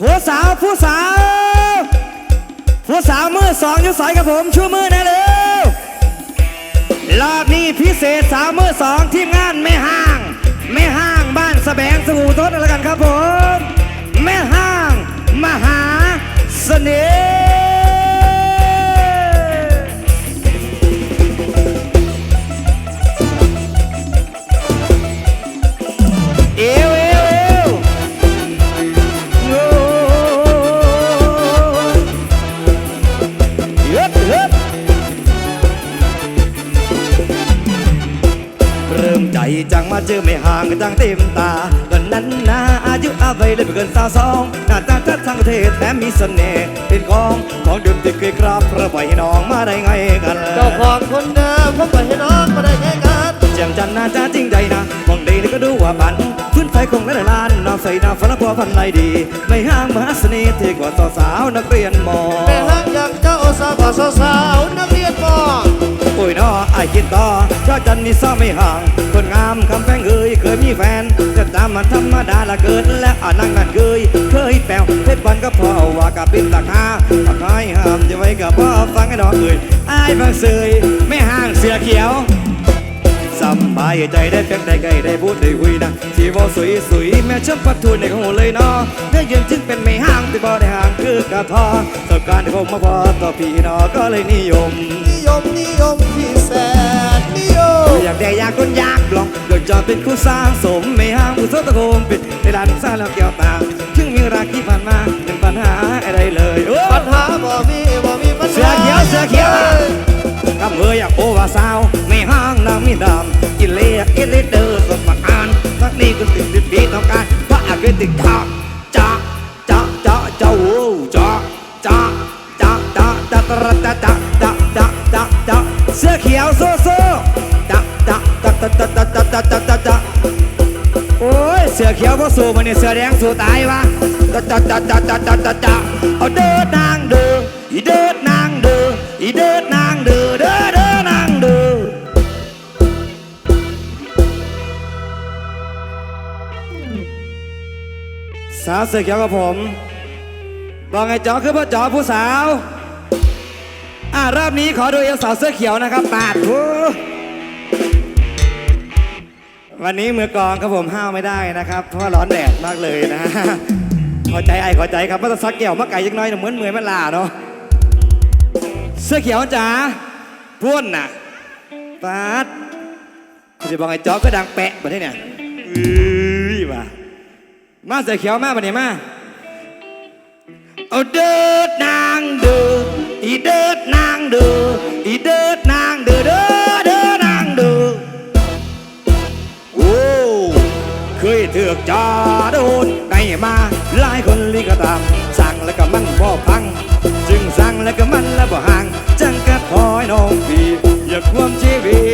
ผู้สาวผู้สาว ผู้สาวมือสองอยุสอยกับผมชูมือได้เลยรอบนี้พิเศษสาวมือสองทีมงานไม่ห่างไม่ห่างบ้านสะแบงสบู่ทศแล้วกันครับผม แม่ห้าง มหาเสน่ห์เอว มาเจอไม่ห่างกันจังเต็มตากันนั้นนะอายุอาวัยเลยไม่เกินสาวสองหน้าตาทัดทางประเทศแถมมีเสน่ห์เป็นของของดื่มที่เคยกราบพระไว้ให้น้องมาได้ไงกันเจ้าของคนเดิมผมไปให้น้องมาได้ไงกันเจียมจันทร์น่าจะจริงใจนะมองดีนี่ก็ดูว่าบันพื้นไฟคงและลานน้ำใสน้ำฟ้าพัวพันไรดี ไม่ห่างมหาเสน่ห์ที่กว่าสาวๆนักเรียนมอแม่ห้างอยากเจ้าสาวกว่าสาวๆนักเรียนมอโอ้ยน้อ ไอคิดต่อชอจันนี่ซ้อไม่ห่าง คนงามคำแพงเอ่ยเคยมีแฟนแต่ตามมันธรรมดาละเกิดและอานั่งนั่นเคยเคยแปลวเพชรบันก็พอว่ากับปิดตาคาตาคายห้ามจะไว้กับพ่อฟังให้น้องเอ่ยไอ้ายฟังเสยไม่ห่างเสือเขียว สำบายใจได้เพียงได้ใกล้ได้พูดได้คุยนะที่ว่าสวยสวยๆแม่ช่างปัดทุนในของเลยเนาะเนื้อเย็นจึงเป็นไม่ห่างที่บ่ได้ห่างคือกระทอสบการณ์ที่ผมมาพอต่อพี่นอก็เลยนิยม นิยมนิยมที่แสนนิยมอยากได้อยากคนอยากลองโดยจะเป็นคู่สร้างสมไม่ห่างผู้โซตะโคมปิดในร้านสร้าแล้วแก้วตาถึงมีรักที่ผ่านมาเป็นปัญหาอะไรเลยปัญหาบ่มีบ่มีปัญหาเสือเขียวเสือเขียวำเอ่ยอยากโอวาสาวไม่ห่างนางมีดำกิเลียกิเลเดอร์สมัครอ่านสักนี้ก็ติดติดปีต้องการพระอาเกติดข้าจ้าจ้าจ้าจ้าโอ้จ้าจ้าจ้าจ้าจ้าจ้าจ้าจ้าจ้าจ้าจ้าเสื้อเขียวโซโซจ้าจ้าจ้าจ้าจ้าจ้าจ้าจ้าจ้าจ้าจ้าโอ้ยเสือเขียวก็สู้มันเนี่ยเสือแดงสู้ตายวะจ้าจ้าจ้าจ้าจ้าจ้าจ้าจ้าเอาเดินนางเดินอีเดิน สาวเสือเขียวกับผมบอกไงจ๋อคือพ่อจ๋อผู้สาวอ่ารอบนี้ขอดูเอวสาวเสื้อเขียวนะครับปาดวันนี้มือกองครับผมห้าวไม่ได้นะครับ เพราะว่าร้อนแดดมากเลยนะขอใจไอ้ขอใจครับมาตะซักเกี่ยวมาไก่ยังน้อยเหมือนเหมือนมันลาเนาะเสื้อเขียวจ๋าพ่นน่ะปาดจะบอกไอ้จ๊อกก็ดังแปะแบบนี้เนี่ย มาเสือเขียวมาปะเนี่ยมาเอาเดิดนางเดืออีเดิดนางเดืออีเดิดนางเดือเด้อเด้อนางเดือโอ้เคยเถือกจาโดนไงมาหลายคนลีก็ตามสั่งแล้วก็มันบ่พัง จึงสั่งแล้วก็มันแล้วบ่ห่างจังกะคอยน้องพี่อยากความชีวิต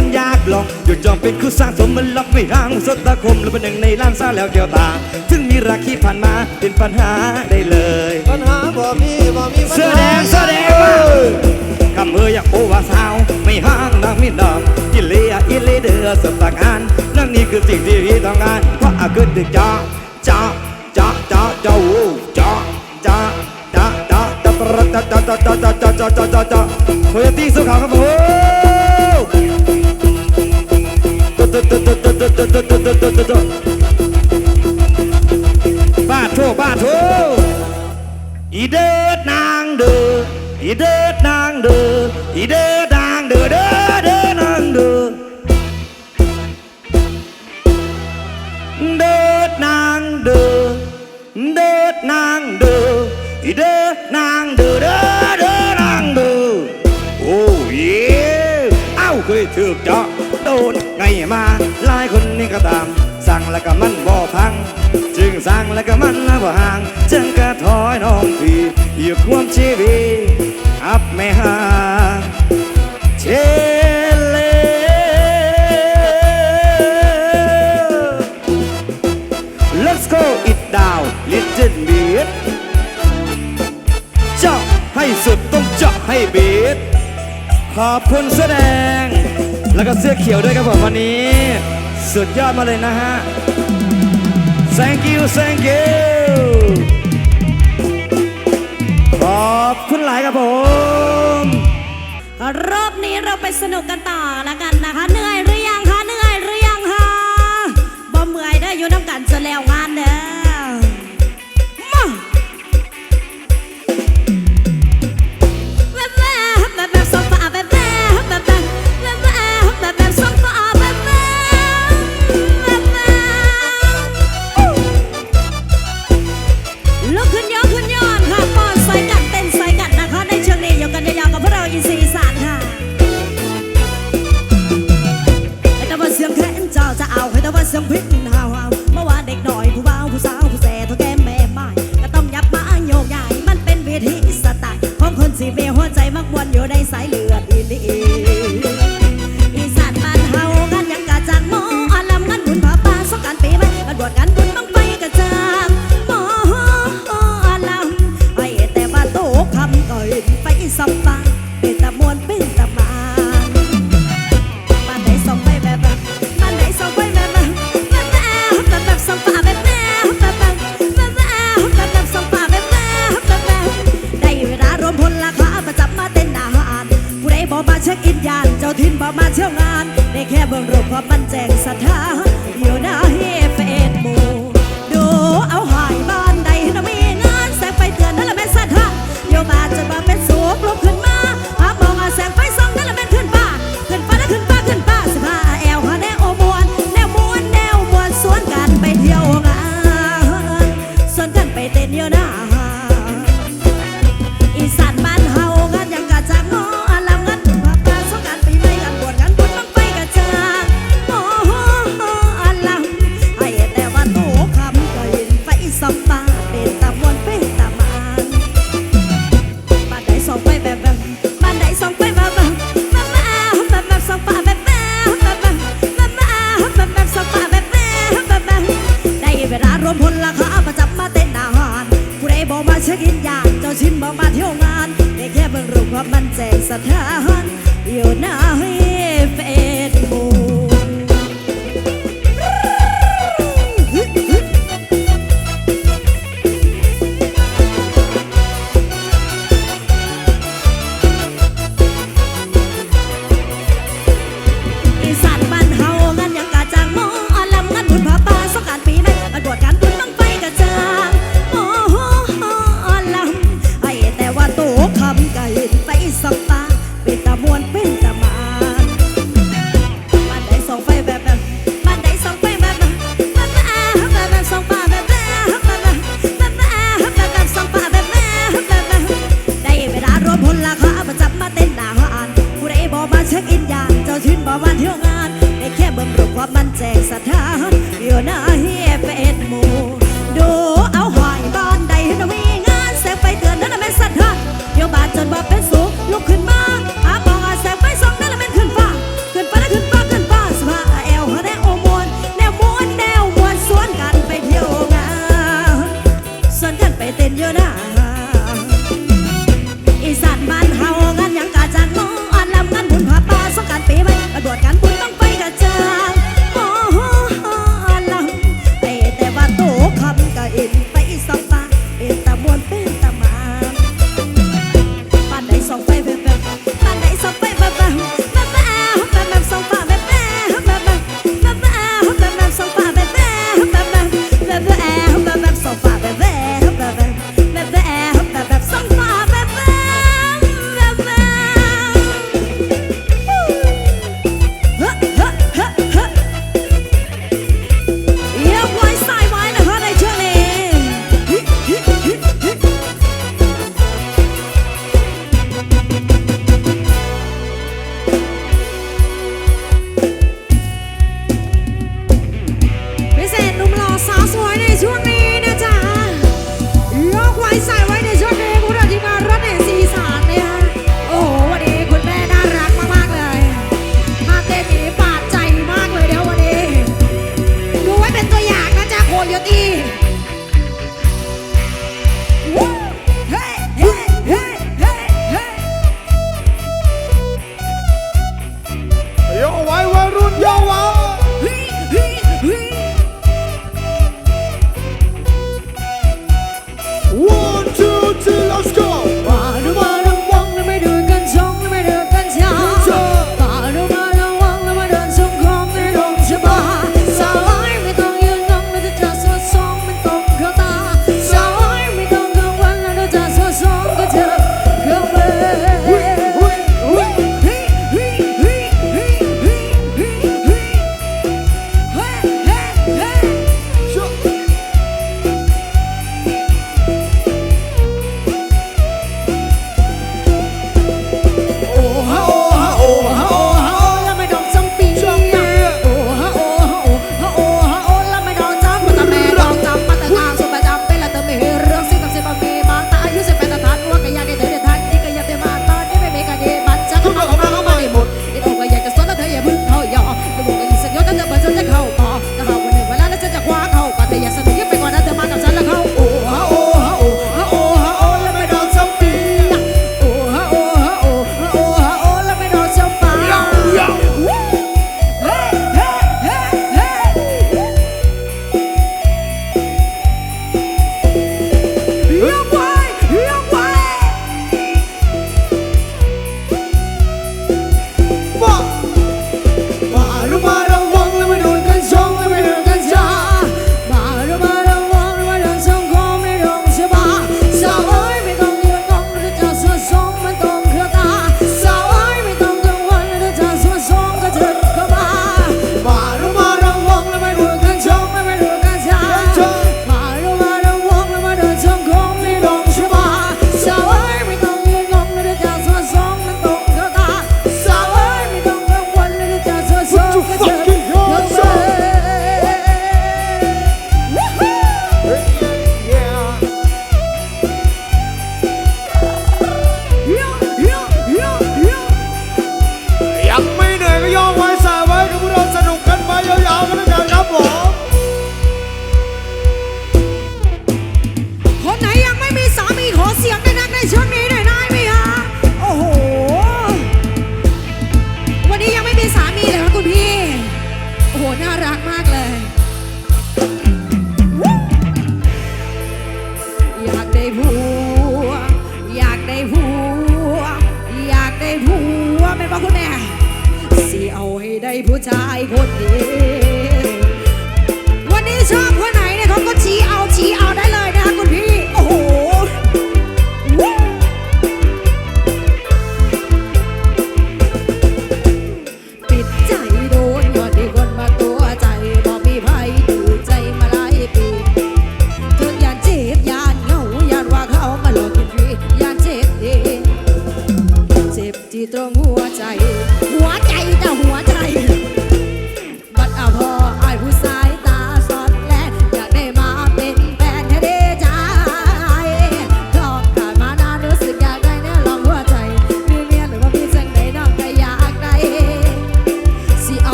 ากเลยอยากโดนอยากลองหยุดจองเป็นคู่สร้างสมมันล็อกไม่ห่างสดตาคมแล้วเป็นหนึ่งในล้านซาแล้วเกี่ยวตาถึงมีรักที่ผ่านมาเป็นปัญหาได้เลย ปัญหาบ่มีบ่มีปัญหาเสื้อแดงเสื้อแดงมาคำเอ่ยอยากโอว่าสาวไม่ห่างนางมีดำกินเลียอินเลเดือสตางานนั่นนี่คือสิ่งที่พี่ต้องการเพราะอาเกิดดึกจ้าจ้าจ้าจ้าจ้าโอ้จ้าจ้าจ้าจ้าจ้าจ้าจ้าจ้าจ้าจ้าจ้าจ้าจ้าจ้าจ้าโคโยตี้สุขาวครับผม บ้าโทบ้าโทอีเดิดนางเดืออีเดิดนางเดืออีเดิดนางเดือเด้อเด้อนางเดือเดิดนางเดือเดิดนางเดืออีเดิดนางเดือเด้อเด้อนางเดือโอ้เย่เอ้าเคยถือเจาะโดน ไม่มาหลายคนนี่ก็ตาม สั่งแล้วก็มันบ่พัง จึงสั่งแล้วก็มันนะบ่ห่าง จึงกระถอยน้องพี่อยู่ความชีวิตอับไม่ห่าเชเล Let's go it down little bit จะให้สุดต้องเจาะให้บีดขอบคุณแสดง แล้วก็เสื้อเขียวด้วยครับผมวันนี้ สุดยอดมาเลยนะฮะ thank you thank you ขอบคุณหลายครับผม รอบนี้เราไปสนุกกันต่อแล้วกัน เช็คอินยานเจ้าทินบ่มาเที่ยวงานในแค่เบิ่งรูปวามันแจงสถาอยู่หน้าเฮเฟซบูดูเอาหา มันใจสะท้านอยู่หน้าห้ you're not.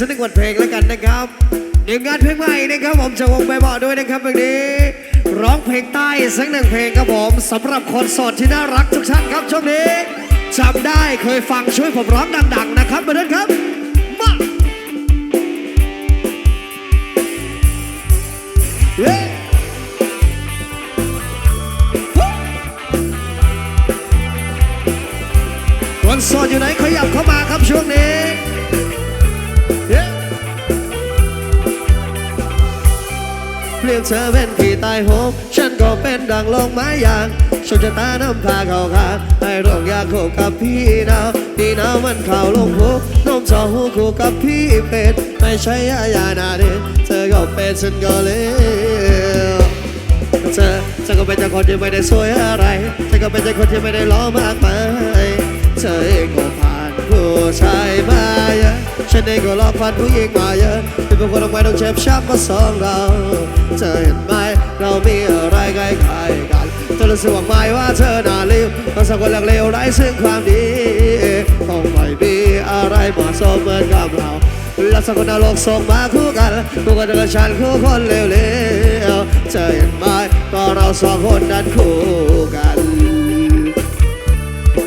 สักหนึ่วัทเพลงแล้วกันนะครับเดี๋ยวงานเพลงใหม่นะครับผมจะวงไปบอกด้วยนะครับเพลงนี้ ร้องเพลงใต้สักหนึ่งเพลงครับผมสำหรับคนโสดที่น่ารักทุกท่านครับช่วงนี้จำได้เคยฟังช่วยผมร้องดัง ๆ นะครับมาด้วยครับมาเฮ้คนโสดอยู่ไหนขยับเข้ามาครับช่วงนี้ รียกเธอเป็นขี่ตายโหงฉันก็เป็นดังลงไม้ยางโชนชะตาน้ำพาเข้าข้าให้ร่วงยาโคกับพี่นาวพี่นาวมันเข่าลงหูนมสองหูคู่กับพี่เป็ดไม่ใช่ยายานาเดนเธอก็เป็นฉันก็เลวเธอฉันก็เป็นเจ้าคนที่ไม่ได้สวยอะไรฉันก็เป็นเจ้าคนที่ไม่ได้ล้อมากมายเธอเอง ผู้ชายมาเยอะฉันเองก็ลองฟันผู้หญิงมาเยอะเป็นบางคนทำไมต้องเช็บช้ำมาสองเราเธอเห็นไหมเรามีอะไรใกล้ใครกันเธอรู้สึกว่าไม่ว่าเธอน่าเลวเราสังคนหลักเลวไร้ซึ่งความดีคงไม่มีอะไรเหมาะสมเหมือนกับเราลักษณะนโลกส่งมาคู่กันคู่กันกับฉันคู่คนเลวๆเธอเห็นไหมก็เราสองคนนั้นคู่กัน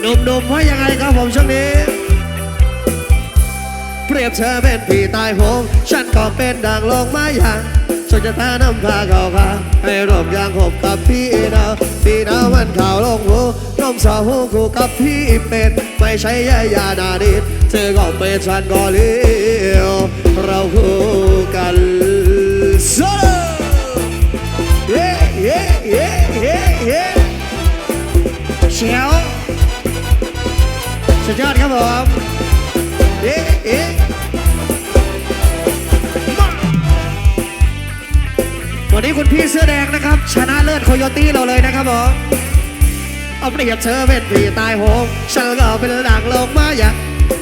หนุ่มๆว่ายังไงครับผมช่วงนี้ รียบเธอเป็นพี่ตายโหงฉันก็เป็นดังลงไม้ยางชนจะตานำพาเขาพาให้ร่มยางหบกับพี่ดาวพี่ดาวมันข่าวลงหูน้มสาวหูคู่กับพี่เป็นไม่ใช่ยายาดาดิดเธอก็เป็นฉันก็เลี้ยวเราคู่กันโซเย้เย้เย้เย้เย้เชียวสุดยอดครับผมเอ๊ะเอ๊ วันนี้คุณพี่เสื้อแดงนะครับ ชนะเลิศโคโยตี้เราเลยนะครับผมเอาเปรียบเธอเป็นพี่ตายโหงฉันก็เป็นดังลงมาอยาก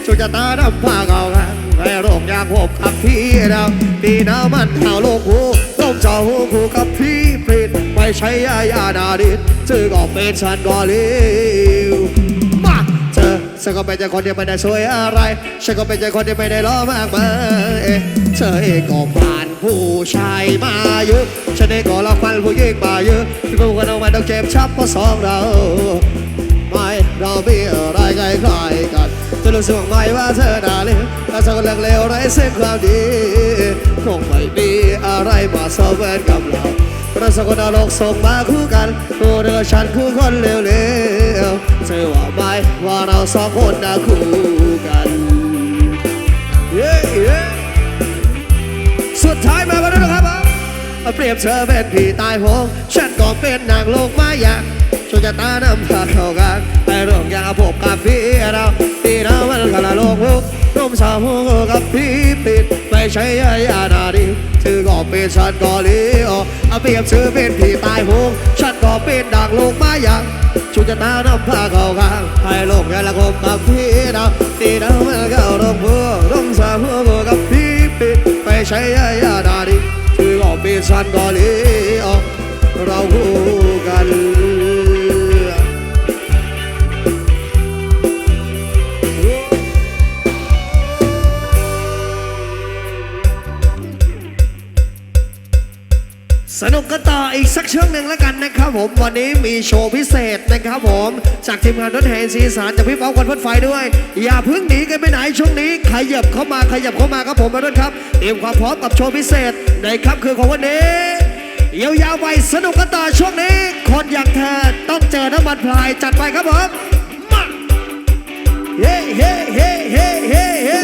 ช่วยจะตาดำผ้าเก่ากันให้โรคยางหบกับพี่ดาดีน้ำมันข่าวโลกหูต้มเจ้าหูคู่กับพี่ปริดไม่ใช่ยายาดาดิดเธอก็เป็นฉันก็เลี้ยวมาเธอฉันก็เป็นใจคนที่ไม่ได้ช่วยอะไร ฉันก็เป็นใจคนที่ไม่ได้ล้อมากมายเธอเองก็ผ่า ผู้ชายมาเยอะ ฉันเองก็รักฟันผู้หญิงมาเยอะที่พวกกันเอามาต้องเจ็บช้ำเพราะสองเราไม่เรามีอะไรใกล้ๆกันเธอรู้สึกไหมว่าเธอน่าเลวถ้าเธอคนเลวไร้ซึ่งความดีคงไม่มีอะไรมาสเหมือนกับเราเราสองคนนรกส่งมาคู่กันคู่เดียวฉันคู่คนเร็วๆเธอว่าไหมว่าเราสองคนน่ะคู่กันเย้เย้ สุดท้ายมาวันนี้นะครับผมเปรียบเธอเป็นพี่ตายโหงฉันก็เป็นนางโลกมายาช่วยจะตานำพาเข้ากันแต่เรื่องอยาพบกับพี่เราพี่เรามันกันละโลกหุกร่มสาวหูกับพี่ปิดไม่ใช่ยายานาดีเธอก็เป็นฉันก็เลี้ยวเอาเปรียบเธอเป็นพี่ตายโหงฉันก็เป็นดังโลกมายาช่วยจะตานำพาเข้ากันให้โลกยาละคบกับพี่เราพี่เรามันก็ลงหัวร่มสาวหูกับ ช่ยายานาดิคือก็เป็นสันดอลี้ยวเราคู่กัน กันต่ออีกสักช่วงหนึ่งแล้วกันนะครับผมวันนี้มีโชว์พิเศษนะครับผมจากทีมงานรถแห่สีสารจากพี่เป้าคนพ่นไฟด้วย อย่าเพิ่งหนีกันไปไหนช่วงนี้ขยับเข้ามาขยับเข้ามาครับผมมาด้วยครับเตรียมความพร้อมกับโชว์พิเศษในค่ำคืนของวันนี้ยาวๆไปสนุกกันต่อช่วงนี้ คนอย่างเธอต้องเจอน้ำมันพลายจัดไปครับผมมาเฮ้เฮ้เฮ้เฮ้เฮ้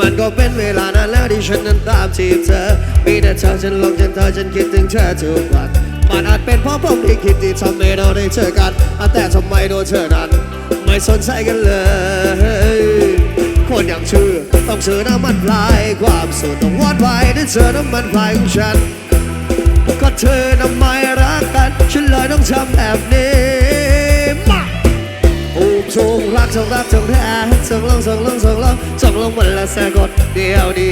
มันก็เป็นเวลานานแล้วที่ฉันนั้นตามจีบเธอ มีแต่เธอฉันลงจนเธอฉันคิดถึงเธอทุกวัน มันอาจเป็นเพราะผมที่คิดที่ทำให้เราได้เจอกัน แต่ทำไมโดนเธอนั้น ไม่สนใจกันเลย คนอย่างชื่อต้องเธอน้ำมันพลาย ความสุขต้องวอดไว้ด้วยเธอน้ำมันพลายของฉัน ก็เธอน่ะไม่รักกัน ฉันเลยต้องทำแบบนี้มาอูมสูงรักส่งรักส่งแท้ ส่งลงส่งลงส่งลงส่งลงวันละสะกดเดียวดี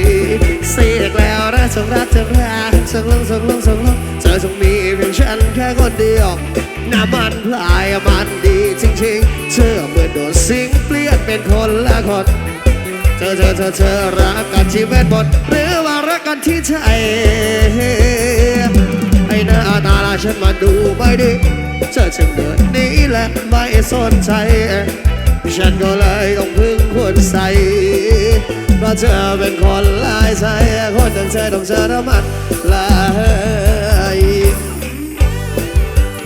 เสียกแล้วนะส่งรักส่งแท้ส่งลงส่งลงส่งลงเธอต้องมีเพียงฉันแค่คนเดียวน้ำมันพลายมันดีจริงๆ เธอเหมือนโดนสิงเปลี่ยนเป็นคนละคนเธอเธอเธอเธอรักกันที่เวทมนต์หรือว่ารักกันที่ใจไอ้หน้าตาละฉันมาดูไม่ดีเธอจึงเดินหนี้และไม่สนใจ ฉันก็เลยต้องพึ่งคนใส่เพราะเธอเป็นคนลายใส่คนอย่างเธอต้องเจอน้ำมันลาย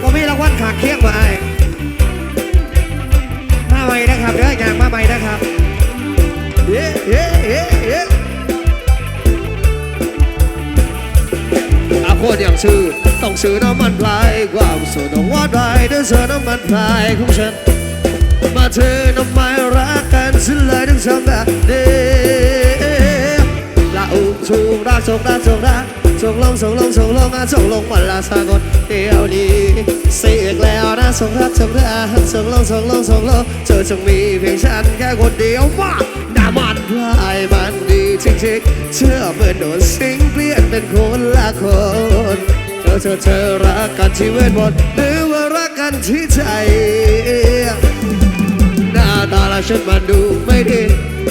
ก็มีรางวัลขาเคียงมาให้มาใหม่นะครับเด้ออย่างมาใหม่นะครับเย้เย้เย้เย้อาโคตรอย่างชื่อต้องซื้อน้ำมันพลายความสุขต้องวัดไว้ด้วยเธอน้ำมันพลายของฉัน มาเธอนำไม่รักกันฉันเลยต้องทำแบบนี้ละอุ้มชูรักส่งรักส่งรักส่งลงส่งลงส่งลงอะส่งลงวันละสากลเดียวนี้เสียกแล้วนะส่งรักส่งรักส่งลงส่งลงส่งลงเธอจงมีเพียงฉันแค่คนเดียวว่าดามันพลายมันดีจริงๆเชื่อเมื่อโดนสิงเปลี่ยนเป็นคนละคนเธอเธอเธอรักกันที่เวทมนต์หรือว่ารักกันที่ใจ หน้าตาละฉันมันดูไม่ดี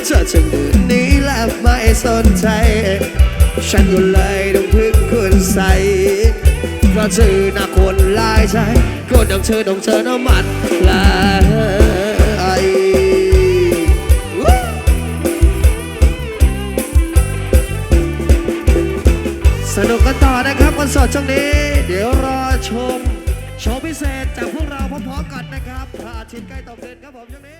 เธอจะเดินนี้และไม่สนใจ ฉันก็เลยต้องพึ่งคุณใส่เพราะเธอหน้าคนลายใจคนอย่างเธอต้องเจอน้ำมันลายสนุกกันต่อนะครับวันสดช่วงนี้ เดี๋ยวรอชมโชว์พิเศษจากพวกเราพร้อมๆกันนะครับพระอาทิตย์ใกล้ตกดินครับผมช่วงนี้